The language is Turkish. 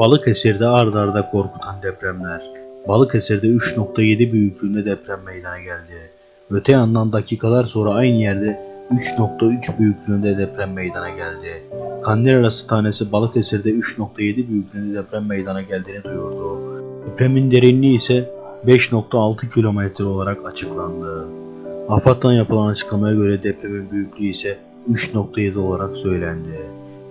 Balıkesir'de ard arda korkutan depremler. Balıkesir'de 3.7 büyüklüğünde deprem meydana geldi. Öte yandan dakikalar sonra aynı yerde 3.3 büyüklüğünde deprem meydana geldi. Kandil arası tanesi Balıkesir'de 3.7 büyüklüğünde deprem meydana geldiğini duyurdu. Depremin derinliği ise 5.6 kilometre olarak açıklandı. AFAD'dan yapılan açıklamaya göre depremin büyüklüğü ise 3.7 olarak söylendi.